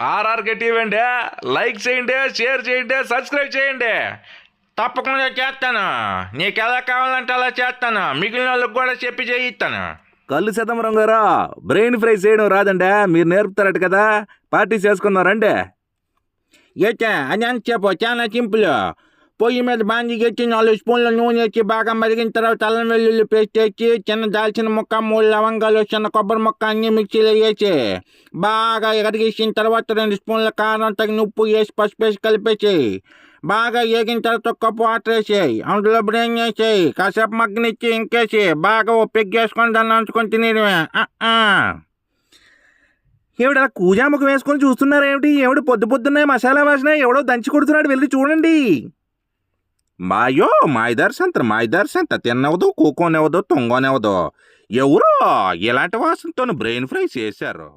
RR ఇవ్వండి like చేయండి share చేయండి సబ్స్క్రైబ్ చేయండి. తప్పకుండా చేస్తాను. నీకు ఎలా కావాలంటే అలా చేస్తాను. మిగిలిన వాళ్ళకి కూడా చెప్పి చేయిస్తాను. కళ్ళు సీతామరం గారు బ్రెయిన్ ఫ్రై చేయడం రాదండి. మీరు నేర్పుతారట కదా. పార్టీ చేసుకున్నారండి ఏటే అని అని చెప్పు. చాలా సింపుల్. పొయ్యి మీద బాండి ఎత్తి నాలుగు స్పూన్ల నూనె వేసి బాగా మరిగిన తర్వాత అల్లం వెల్లుల్లి పేస్ట్ వేసి చిన్న దాల్చిన ముక్క మూడు లవంగాలు చిన్న కొబ్బరి ముక్క అన్ని మిక్సీలో వేసి బాగా ఎగరిగేసిన తర్వాత రెండు స్పూన్ల కారం తగిన ఉప్పు వేసి పసుపు వేసి కలిపేసి బాగా ఏగిన తర్వాత కప్పు వాటర్ వేసేయి అందులో బ్రేన్ వేసేయి కాసేపు మగ్గనిచ్చి ఇంకేసి బాగా ఓ పెగ్గేసుకొని దాన్ని అంచుకొని తినేయడమే. ఆ, అలా ఏమిటి అలా వేసుకొని చూస్తున్నారేమిటి? ఏమిటి పొద్దు పొద్దున్నే మసాలా వాసిన? ఎవడో దంచి కొడుతున్నాడు వెళ్ళి చూడండి. మాయో మాయదర్శంత మాయదర్శంత తిన్నవదు కూకోనివ్వదు తొంగోనవదు ఎవరో ఇలాంటి వాసనతో బ్రెయిన్ ఫ్రై చేశారు